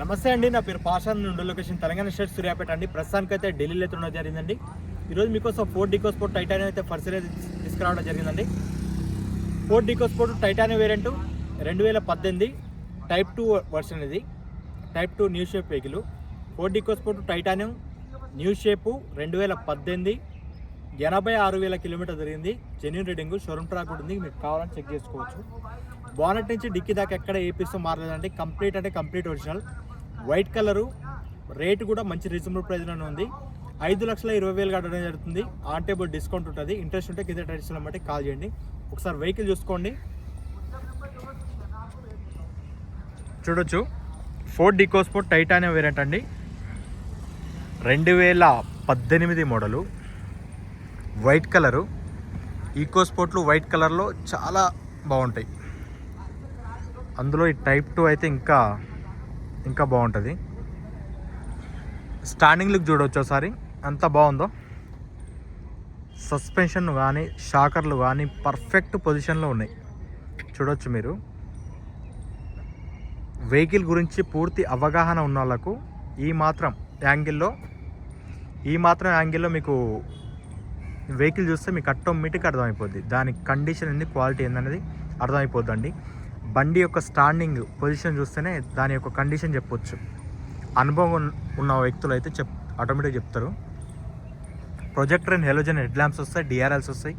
నమస్తే అండి నా పేరు పాషాన్ నుండి లొకేషన్ తెలంగాణ స్టేట్ సూర్యాపేట అండి. ప్రస్తుతానికి అయితే ఢిల్లీలో అయితే ఉండడం జరిగిందండి. ఈరోజు మీకోసం ఫోర్డ్ డికోస్పోర్ట్ టైటానియం అయితే ఫస్ట్ అయితే తీసుకురావడం జరిగిందండి. ఫోర్డ్ డికోస్పోర్ట్ టైటానియం వేరియంట్ రెండు వేల పద్దెనిమిది టైప్ టూ వర్షన్ ఇది. Type two new shape vehicle. Ford EcoSport titanium new shape రెండు వేల పద్దెనిమిది ఎనభై ఆరు వేల కిలోమీటర్ జరిగింది. జెన్యున్ రీడింగ్ షోరూమ్ ట్రాక్ కూడా ఉంది. మీకు కావాలని చెక్ చేసుకోవచ్చు. బానెట్ నుంచి డిక్కీ దాకా ఎక్కడ ఏ పీస్ మారలేదండి. కంప్లీట్ అంటే complete original. White colour rate కూడా మంచి రీజనబుల్ ప్రైస్లోనే ఉంది. ఐదు లక్షల ఇరవై వేలు కట్టడం జరుగుతుంది. ఆన్ టేబుల్ డిస్కౌంట్ ఉంటుంది. ఇంట్రెస్ట్ ఉంటే కింద టైటిల్స్లో బట్టి కాల్ చేయండి. ఒకసారి వెహికల్ చూసుకోండి. చూడొచ్చు. ఫోర్డ్ డికోస్పోర్ట్ టైటానియం వేరియంట్ అండి. రెండు వేల పద్దెనిమిది మోడలు. White colour. ఈకోస్పోర్ట్లు వైట్ కలర్లో చాలా బాగుంటాయి. అందులో ఈ టైప్ టూ అయితే ఇంకా ఇంకా బాగుంటుంది. స్టాండింగ్ లుక్ చూడవచ్చు ఒకసారి. ఎంత బాగుందో. సస్పెన్షన్ కానీ షాకర్లు కానీ పర్ఫెక్ట్ పొజిషన్లో ఉన్నాయి. చూడవచ్చు మీరు. వెహికల్ గురించి పూర్తి అవగాహన ఉన్న వాళ్ళకు ఈ మాత్రం యాంగిల్లో ఈ మాత్రం యాంగిల్లో మీకు వెహికల్ చూస్తే మీకు ఆటోమేటిక్ అర్థమైపోద్ది. దాని కండిషన్ ఏంది క్వాలిటీ ఏందనేది అర్థమైపోద్దండి. బండి యొక్క స్టాండింగ్ పొజిషన్ చూస్తేనే దాని యొక్క కండిషన్ చెప్పొచ్చు. అనుభవం ఉన్న- వ్యక్తులు అయితే చెప్ ఆటోమేటిక్ చెప్తారు. Projector and halogen head lamps వస్తాయి డిఆర్ఎల్స్ వస్తాయి.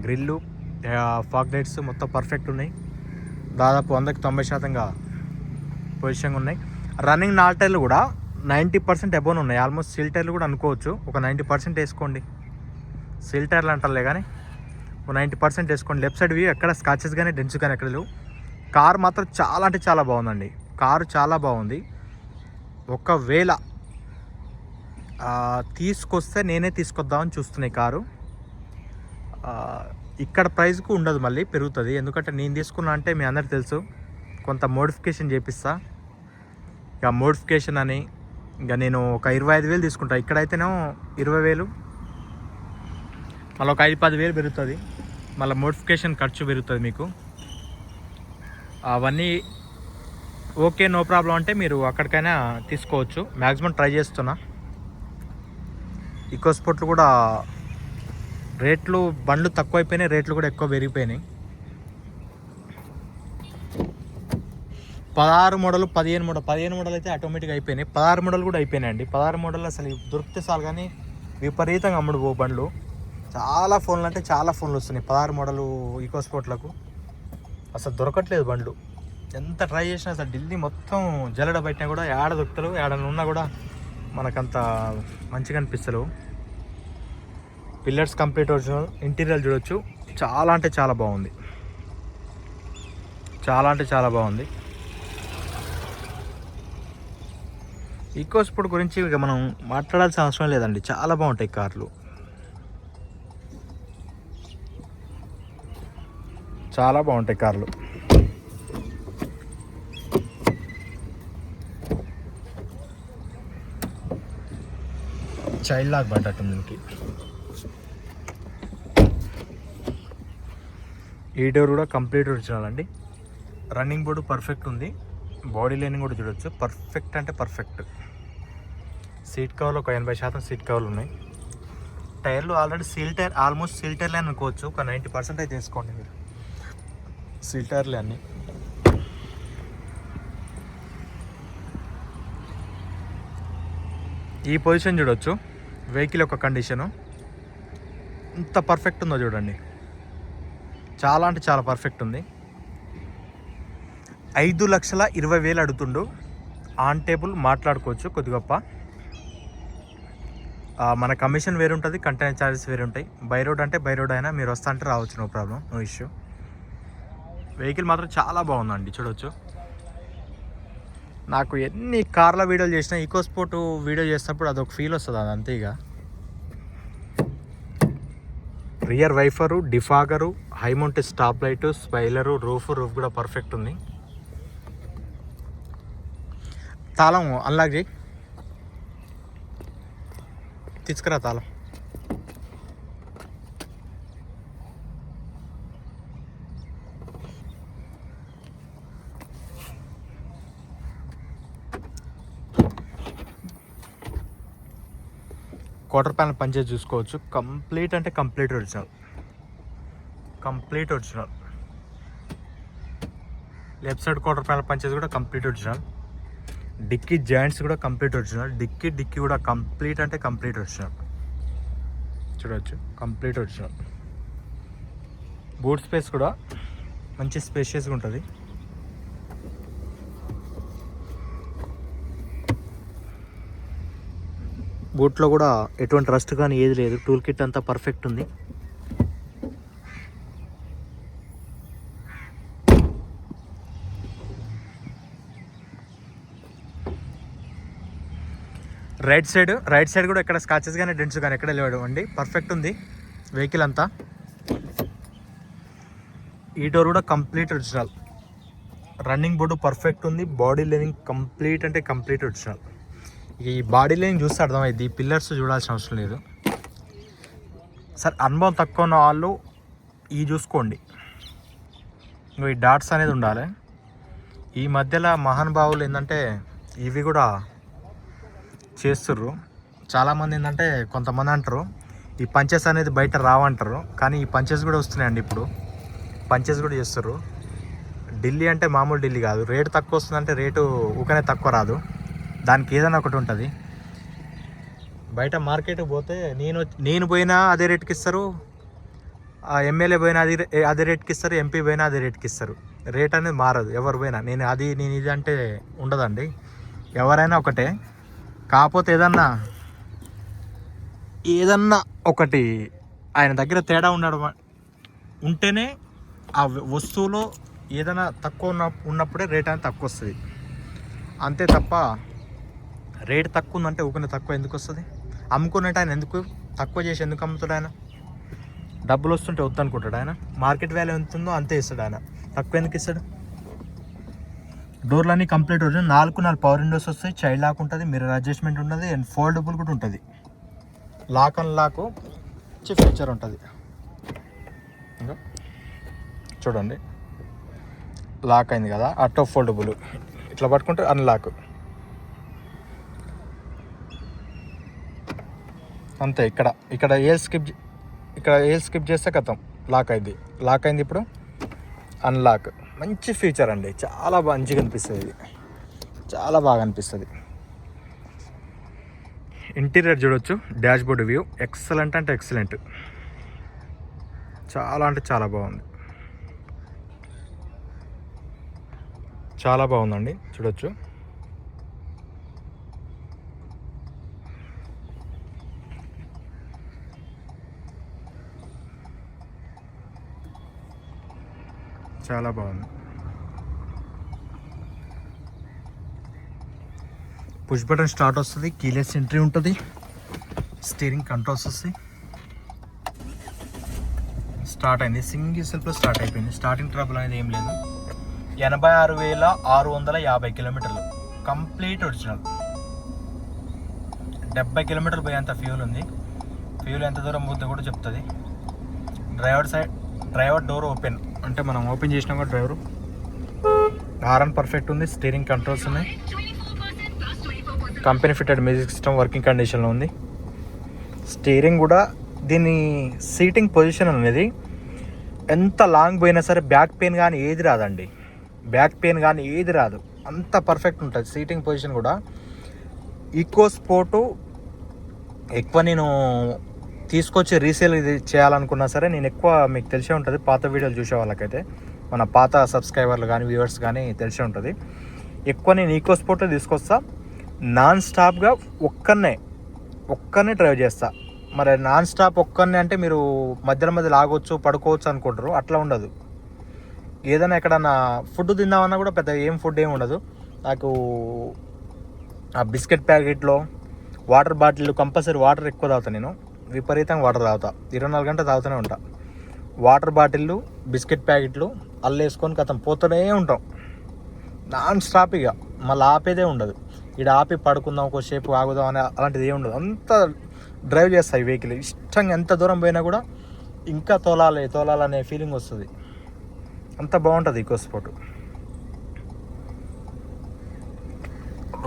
గ్రిల్లు ఫాగ్ లైట్స్ మొత్తం పర్ఫెక్ట్ ఉన్నాయి. దాదాపు వందకి తొంభై శాతంగా పొజిషన్గా ఉన్నాయి. రన్నింగ్ నాల్టైర్లు కూడా నైంటీ పర్సెంట్ అబోన్ ఉన్నాయి. ఆల్మోస్ట్ సీల్ టైర్లు కూడా అనుకోవచ్చు. ఒక నైంటీ పర్సెంట్ వేసుకోండి. సీల్ టైర్లు అంటారులే కానీ ఒక నైంటీ పర్సెంట్ వేసుకోండి. లెఫ్ట్ సైడ్ వ్యూ ఎక్కడ స్కాచెస్ కానీ డెన్స్ కానీ ఎక్కడ లేవు. కార్ మాత్రం చాలా అంటే చాలా బాగుందండి. కారు చాలా బాగుంది. ఒకవేళ తీసుకొస్తే నేనే తీసుకొద్దామని చూస్తున్నాయి కారు. ఇక్కడ ప్రైస్కు ఉండదు మళ్ళీ పెరుగుతుంది. ఎందుకంటే నేను తీసుకున్నా అంటే మీ అందరికి తెలుసు కొంత మోడిఫికేషన్ చేపిస్తా. ఇక మోడిఫికేషన్ అని ఇక నేను ఒక ఇరవై ఐదు వేలు తీసుకుంటా. ఇక్కడైతేనేమో ఇరవై వేలు మళ్ళీ ఒక ఐదు పది వేలు పెరుగుతుంది. మళ్ళీ మోడిఫికేషన్ ఖర్చు పెరుగుతుంది మీకు. అవన్నీ ఓకే నో ప్రాబ్లం అంటే మీరు అక్కడికైనా తీసుకోవచ్చు. మ్యాక్సిమం ట్రై చేస్తున్నా. ఈకో స్పోర్ట్లు కూడా రేట్లు బండ్లు తక్కువైపోయినాయి రేట్లు కూడా ఎక్కువ పెరిగిపోయినాయి. పదహారు మోడల్ పదిహేను మోడల్ పదిహేను మోడల్ అయితే ఆటోమేటిక్ అయిపోయినాయి. పదహారు మోడల్ కూడా అయిపోయినాయండి. పదహారు మోడల్ అసలు దొరికితే చాలు కానీ విపరీతంగా అమ్ముడు పో బండ్లు. చాలా ఫోన్లు అంటే చాలా ఫోన్లు వస్తున్నాయి. పదహారు మోడల్ ఈకో స్పోర్ట్లకు అసలు దొరకట్లేదు బండ్లు. ఎంత ట్రై చేసినా అసలు ఢిల్లీ మొత్తం జల్లడ పెట్టినా కూడా ఏడ దొరుకుతారు ఏడన్నా ఉన్నా కూడా మనకంత మంచిగా అనిపిస్తలేవు. పిల్లర్స్ కంప్లీట్ ఒరిజినల్ ఇంటీరియర్ చూడొచ్చు. చాలా అంటే చాలా బాగుంది. చాలా అంటే చాలా బాగుంది. ఈకోస్పోర్ట్ గురించి ఇక మనం మాట్లాడాల్సిన అవసరం లేదండి. చాలా బాగుంటాయి కార్లు. చాలా బాగుంటాయి కార్లు. చైల్డ్ లాక్ పడ్డట్టు దీనికి. ఈ డోర్ కూడా కంప్లీట్ ఒరిజినల్ అండి. రన్నింగ్ బోర్డు పర్ఫెక్ట్ ఉంది. బాడీ లైనింగ్ కూడా చూడొచ్చు. పర్ఫెక్ట్ అంటే పర్ఫెక్ట్. సీట్ కవర్లు ఒక ఎనభై శాతం సీట్ కవర్లు ఉన్నాయి. టైర్లు already seal tyre almost seal టైర్లే అనుకోవచ్చు. ఒక నైంటీ పర్సెంట్ అయితే తీసుకోండి మీరు. సీల్ అన్నీ. ఈ పొజిషన్ చూడొచ్చు. వెహికల్ యొక్క కండిషను. ఇంత పర్ఫెక్ట్ ఉందో చూడండి. చాలా అంటే చాలా పర్ఫెక్ట్ ఉంది. ఐదు లక్షల ఇరవై వేలు అడుగుతుండు. ఆన్ టేబుల్ మాట్లాడుకోవచ్చు కొద్ది గొప్ప మన కమిషన్ వేరు ఉంటుంది కంటైనర్ ఛార్జెస్ వేరు ఉంటాయి బై రోడ్ అంటే బై రోడ్ అయినా మీరు వస్తా అంటే రావచ్చు no problem no issue. Vehicle మాత్రం చాలా బాగుందండి చూడొచ్చు. నాకు ఎన్ని కార్ల వీడియోలు చేసినా ఈకో స్పోర్ట్ వీడియో చేసినప్పుడు అదొక ఫీల్ వస్తుంది అది అంతే ఇక. Rear wiper defogger high mounted stop light spoiler roof roof కూడా పర్ఫెక్ట్ ఉంది. తాళం అన్లాక్ చేయి. తీసుకురా తాళం. క్వార్టర్ ప్యానల్ పనిచేసి చూసుకోవచ్చు. కంప్లీట్ అంటే complete original complete original left side quarter panel పనిచేసి కూడా కంప్లీట్ ఒరిజినల్ డిక్కీ జాయింట్స్ కూడా కంప్లీట్ ఒరిజినల్ డిక్కీ డిక్కీ కూడా కంప్లీట్ అంటే కంప్లీట్ ఒరిజినల్ చూడవచ్చు కంప్లీట్ ఒరిజినల్ బూట్ స్పేస్ కూడా మంచి స్పేషియస్గా ఉంటుంది. బూట్లో కూడా ఎటువంటి రస్ట్ కానీ ఏది లేదు. టూల్ కిట్ అంతా పర్ఫెక్ట్ ఉంది. రైట్ సైడ్ రైట్ సైడ్ కూడా ఎక్కడ స్కాచెస్ కానీ డెంట్స్ కానీ ఎక్కడ లేవడం అండి. పర్ఫెక్ట్ ఉంది. వెహికల్ అంతా. ఈ డోర్ కూడా complete original running board perfect ఉంది. బాడీ లెనింగ్ కంప్లీట్ అంటే కంప్లీట్ ఒరిజినల్ ఈ బాడీ లైన్ చూస్తే అర్థమైంది ఈ పిల్లర్స్ చూడాల్సిన అవసరం లేదు. సార్ అనుభవం తక్కువ ఉన్న వాళ్ళు ఈ చూసుకోండి. ఇంకో ఈ డాట్స్ అనేది ఉండాలి. ఈ మధ్యలో మహానుభావులు ఏంటంటే ఇవి కూడా చేస్తుర్రు. చాలామంది ఏంటంటే కొంతమంది అంటారు ఈ పంచెస్ అనేది బయట రావంటారు. కానీ ఈ పంచెస్ కూడా వస్తున్నాయండి ఇప్పుడు. పంచెస్ కూడా చేస్తుర్రు. ఢిల్లీ అంటే మామూలు ఢిల్లీ కాదు. రేటు తక్కువ వస్తుందంటే రేటు ఊకనే తక్కువ రాదు. దానికి ఏదైనా ఒకటి ఉంటుంది. బయట మార్కెట్కి పోతే నేను నేను పోయినా అదే రేట్కి ఇస్తారు. ఎమ్మెల్యే పోయినా అది అదే రేట్కి ఇస్తారు. ఎంపీ పోయినా అదే రేట్కి ఇస్తారు. రేట్ అనేది మారదు. ఎవరు పోయినా. నేను అది నేను ఇది అంటే ఉండదండి. ఎవరైనా ఒకటే. కాకపోతే ఏదన్నా ఏదన్నా ఒకటి ఆయన దగ్గర తేడా ఉండడం ఉంటేనే ఆ వస్తువులో ఏదైనా తక్కువ ఉన్న ఉన్నప్పుడే రేట్ అనేది తక్కువ వస్తుంది. అంతే తప్ప రేట్ తక్కువ ఉందంటే ఊకునే తక్కువ ఎందుకు వస్తుంది అమ్ముకున్నట్టు ఆయన ఎందుకు తక్కువ చేసి ఎందుకు అమ్ముతాడు ఆయన? డబ్బులు వస్తుంటే వద్దు అనుకుంటాడు ఆయన. మార్కెట్ వాల్యూ ఎంత ఉందో అంతే ఇస్తాడు ఆయన. తక్కువ ఎందుకు ఇస్తాడు? డోర్లన్నీ కంప్లీట్ ఉంటుంది నాలుగు నాలుగు పవర్ విండోస్ వస్తాయి చైల్డ్ లాక్ ఉంటుంది మిర్రర్ అడ్జస్ట్మెంట్ ఉంటుంది అండ్ ఫోల్డబుల్ కూడా ఉంటుంది. లాక్ అండ్ లాక్ మంచి ఫీచర్ ఉంటుంది. ఇంకా? చూడండి. లాక్ అయింది కదా ఆటో ఫోల్డబుల్ ఇట్లా పట్టుకుంటే అన్లాక్ అంతే ఇక్కడ ఇక్కడ ఏల్ స్కిప్ ఇక్కడ ఏల్ స్కిప్ చేస్తే కథం లాక్ అయింది. లాక్ అయింది ఇప్పుడు? అన్లాక్ మంచి ఫీచర్ అండి. చాలా మంచిగా అనిపిస్తుంది ఇది. చాలా బాగా అనిపిస్తుంది. ఇంటీరియర్ చూడొచ్చు. డాష్ బోర్డ్ వ్యూ ఎక్సలెంట్ అంటే ఎక్సలెంట్ చాలా అంటే చాలా బాగుంది. చాలా బాగుందండి. చూడొచ్చు. చాలా బాగుంది. పుష్ బటన్ స్టార్ట్ వస్తుంది కీలెస్ ఎంట్రీ ఉంటుంది స్టీరింగ్ కంట్రోల్స్ వస్తాయి. స్టార్ట్ అయింది. సింగిల్ సెల్ఫ్లో స్టార్ట్ అయిపోయింది. స్టార్టింగ్ ట్రబుల్ అనేది ఏం లేదు. ఎనభై ఆరు వేల ఆరు వందల యాభై కిలోమీటర్లు. కంప్లీట్ ఒరిజినల్ డెబ్బై కిలోమీటర్లు పోయేంత ఫ్యూల్ ఉంది. ఫ్యూల్ ఎంత దూరం పోతుందో కూడా చెప్తుంది. Driver side driver door open. అంటే మనం ఓపెన్ చేసినాము కూడా డ్రైవర్. హారన్ పర్ఫెక్ట్ ఉంది స్టీరింగ్ కంట్రోల్స్ ఉన్నాయి. Company fitted music system working కండిషన్లో ఉంది. స్టీరింగ్ కూడా దీని సీటింగ్ పొజిషన్ అనేది ఎంత లాంగ్ పోయినా సరే బ్యాక్ పెయిన్ కానీ ఏది రాదండి. బ్యాక్ పెయిన్ కానీ ఏది రాదు. అంత పర్ఫెక్ట్ ఉంటుంది సీటింగ్ పొజిషన్ కూడా. ఈకో స్పోర్టు ఎక్కువ నేను తీసుకొచ్చి రీసేల్ ఇది చేయాలనుకున్నా సరే నేను ఎక్కువ మీకు తెలిసే ఉంటుంది. పాత వీడియోలు చూసే వాళ్ళకైతే. మన పాత సబ్స్క్రైబర్లు కానీ వ్యూవర్స్ కానీ తెలిసే ఉంటుంది. ఎక్కువ నేను ఈకో స్పోర్ట్లో తీసుకొస్తా. నాన్ స్టాప్గా ఒక్కనే ఒక్కనే డ్రైవ్ చేస్తా. మరి నాన్ స్టాప్ ఒక్కనే అంటే మీరు మధ్యలో మధ్యలో ఆగొచ్చు పడుకోవచ్చు అనుకుంటారు. అట్లా ఉండదు. ఏదైనా ఎక్కడన్నా ఫుడ్ తిందామన్నా కూడా పెద్ద ఏం ఫుడ్ ఏమి ఉండదు. నాకు ఆ బిస్కెట్ ప్యాకెట్లో వాటర్ బాటిల్ కంపల్సరీ వాటర్ ఎక్కువ తాగుతాను నేను. విపరీతంగా వాటర్ తాగుతా. ఇరవై నాలుగు గంటలు తాగుతూనే ఉంటా. వాటర్ బాటిళ్ళు బిస్కెట్ ప్యాకెట్లు అల్లేసుకొని కథం పోతూనే ఉంటాం. నాన్ స్టాప్ ఇక మళ్ళీ ఆపేదే ఉండదు. ఇక్కడ ఆపి పడుకుందాం కొద్దిసేపు ఆగుదాం అని అలాంటిది ఏమి ఉండదు. అంత డ్రైవ్ చేస్తాయి వెహికల్. ఇష్టంగా ఎంత దూరం పోయినా కూడా ఇంకా తోలాలి తోలాలనే ఫీలింగ్ వస్తుంది. అంత బాగుంటుంది ఈకో స్పోర్ట్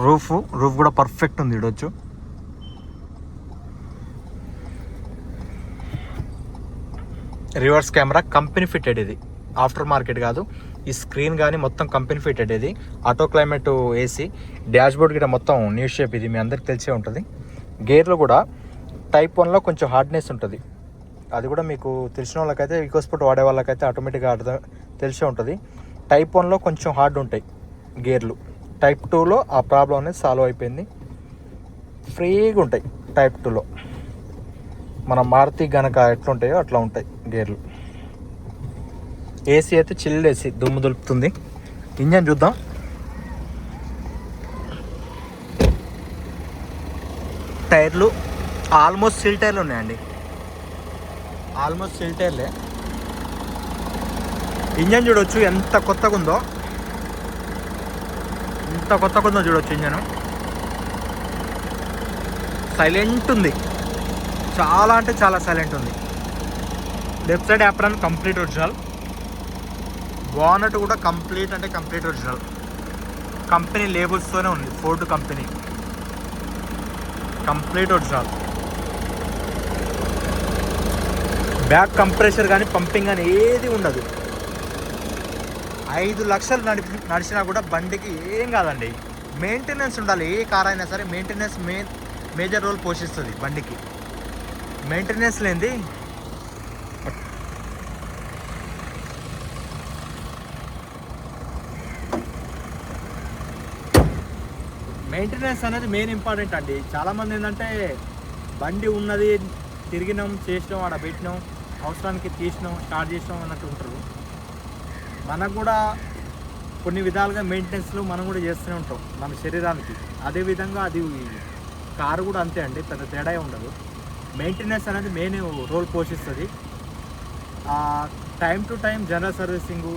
రూఫ్ రూఫ్ కూడా పర్ఫెక్ట్ ఉంది. ఇడొచ్చు రివర్స్ కెమెరా కంపెనీ ఫిట్టెడ్ ఇది. ఆఫ్టర్ మార్కెట్ కాదు. ఈ స్క్రీన్ కానీ మొత్తం కంపెనీ ఫిట్టెడ్ ఇది. Auto climate AC. Dash board కూడా మొత్తం న్యూ షేప్ ఇది. మీ అందరికి తెలిసే ఉంటుంది. గేర్లో కూడా టైప్ వన్లో కొంచెం హార్డ్నెస్ ఉంటుంది. అది కూడా మీకు తెలిసిన వాళ్ళకైతే ఈకోస్పోర్ట్ వాడే వాళ్ళకైతే ఆటోమేటిక్గా అర్థం తెలిసే ఉంటుంది. టైప్ వన్లో కొంచెం హార్డ్ ఉంటాయి గేర్లు. టైప్ టూలో ఆ ప్రాబ్లం అనేది సాల్వ్ అయిపోయింది. ఫ్రీగా ఉంటాయి టైప్ టూలో మన మారుతి గనక ఎట్లుంటాయో అట్లా ఉంటాయి గేర్లు. ఏసీ అయితే చిల్డ్ ఏసీ దుమ్ము దులుపుతుంది. ఇంజన్ చూద్దాం. టైర్లు ఆల్మోస్ట్ సిల్ టైర్లు ఉన్నాయండి. ఆల్మోస్ట్ సిల్ టైర్లే. ఇంజన్ చూడొచ్చు ఎంత కొత్తగా ఉందో ఎంత కొత్తగా ఉందో చూడొచ్చు ఇంజన్. సైలెంట్ ఉంది. చాలా అంటే చాలా సైలెంట్ ఉంది. Left side apron complete original bonnet కూడా కంప్లీట్ అంటే కంప్లీట్ ఒరిజినల్ కంపెనీ లేబుల్స్తోనే ఉంది. Ford company complete original back compressor కానీ పంపింగ్ కానీ ఏది ఉండదు. ఐదు లక్షలు నడిపి నడిచినా కూడా బండికి ఏం కాదండి. మెయింటెనెన్స్ ఉండాలి. ఏ కార్ అయినా సరే మెయింటెనెన్స్ మే మేజర్ రోల్ పోషిస్తుంది బండికి. మెయింటెనెన్స్ లేనిది మెయింటెనెన్స్ అనేది మెయిన్ ఇంపార్టెంట్ అండి. చాలామంది ఏంటంటే బండి ఉన్నది తిరిగినాం చేసినాం ఆడ పెట్టినాం అవసరానికి తీసినాం స్టార్ట్ చేసినాం అన్నట్టు ఉంటారు. మనకు కూడా కొన్ని విధాలుగా మెయింటెనెన్స్లు మనం కూడా చేస్తూనే ఉంటాం. మన శరీరానికి. అదేవిధంగా అది కారు కూడా అంతే అండి. పెద్ద తేడా ఉండదు. మెయింటెనెన్స్ అనేది మెయిన్ రోల్ పోషిస్తుంది. Time to time general servicing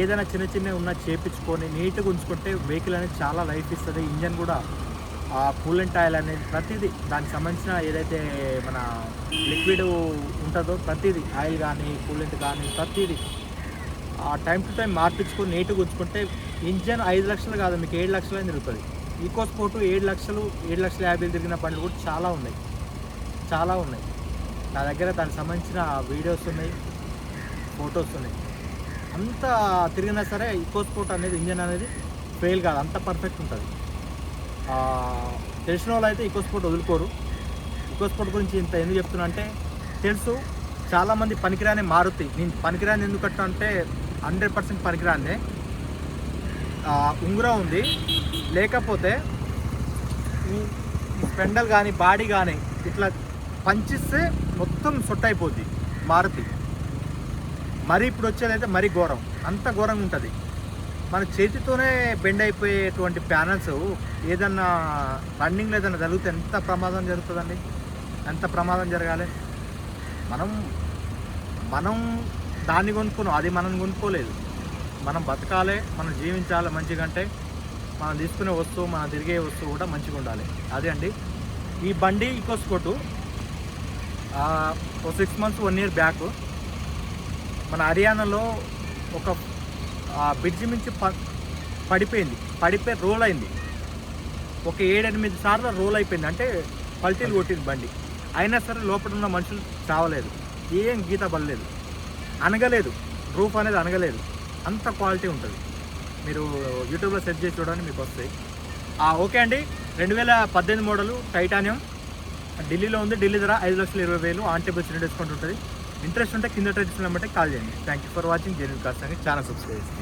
ఏదైనా చిన్న చిన్న ఉన్న చేపించుకొని నీట్గా ఉంచుకుంటే వెహికల్ అనేది చాలా లైఫ్ ఇస్తుంది. ఇంజన్ కూడా ఆ కూలెంట్ ఆయిల్ అనేది ప్రతిదీ దానికి సంబంధించిన ఏదైతే మన లిక్విడ్ ఉంటుందో ప్రతిదీ ఆయిల్ కానీ కూలెంట్ కానీ ప్రతిదీ ఆ టైం టు టైం మార్పించుకొని నీట్గా ఉంచుకుంటే ఇంజన్ ఐదు లక్షలు కాదు మీకు ఏడు లక్షలు తిరుగుతుంది. ఈకో స్పోర్ట్ ఏడు లక్షలు ఏడు లక్షల యాభై తిరిగిన బండ్లు కూడా చాలా ఉన్నాయి. చాలా ఉన్నాయి. నా దగ్గర దానికి సంబంధించిన వీడియోస్ ఉన్నాయి ఫొటోస్ ఉన్నాయి. అంత తిరిగినా సరే ఇకో స్పోర్ట్ అనేది ఇంజన్ అనేది ఫెయిల్ కాదు అంత పర్ఫెక్ట్ ఉంటుంది. తెలిసిన వాళ్ళు అయితే ఈకో స్పోర్ట్ వదులుకోరు. ఈకో స్పోర్ట్ గురించి ఇంత ఎందుకు చెప్తున్నా అంటే తెలుసు చాలామంది పనికిరాని మారుతి. నేను పనికిరాని ఎందుకంటే అంటే హండ్రెడ్ పర్సెంట్ పనికిరాందే ఉంగరం ఉంది. లేకపోతే స్పెండల్ కానీ బాడీ కానీ ఇట్లా పంచిస్తే మొత్తం సొట్ట అయిపోద్ది మారుతి మరి ఇప్పుడు వచ్చేదైతే మరి ఘోరం అంత ఘోరంగా ఉంటుంది. మన చేతితోనే బెండ్ అయిపోయేటువంటి ప్యానల్స్ ఏదన్నా రన్నింగ్లో ఏదైనా జరిగితే ఎంత ప్రమాదం జరుగుతుందండి? ఎంత ప్రమాదం జరగాలి? మనం మనం దాన్ని కొనుక్కున్నాం అది మనం కొనుక్కోలేదు. మనం బతకాలి మనం జీవించాలి మంచిగా అంటే మనం తీసుకునే వస్తువు మనం తిరిగే వస్తువు కూడా మంచిగా ఉండాలి అదే అండి. ఈ బండి ఈకోస్కోటు ఒక six months one year back మన హర్యానాలో ఒక బ్రిడ్జి మించి ప పడిపోయింది. పడిపోయి రోల్ అయింది. ఒక ఏడెనిమిది సార్లు రోల్ అయిపోయింది. అంటే పల్టీలు కొట్టింది బండి. అయినా సరే లోపల ఉన్న మనుషులు చావలేదు ఏం గీత పడలేదు. అనగలేదు. రూఫ్ అనేది అనగలేదు. అంత క్వాలిటీ ఉంటుంది. మీరు యూట్యూబ్లో సెర్చ్ చేసి చూడండి మీకు వస్తాయి. ఓకే అండి. రెండు వేల పద్దెనిమిది మోడలు టైటానియం ఢిల్లీలో ఉంది. ఢిల్లీ ధర ఐదు లక్షల ఇరవై వేలు. ఆన్ టేబుల్ డిస్కౌంట్ ఉంటుంది. ఇంట్రెస్ట్ ఉంటే కింద ట్రెడిషన్ బట్టి కాల్ చేయండి. Thank you for watching genuine cost అని ఛానల్ సబ్స్క్రైబ్ చేసి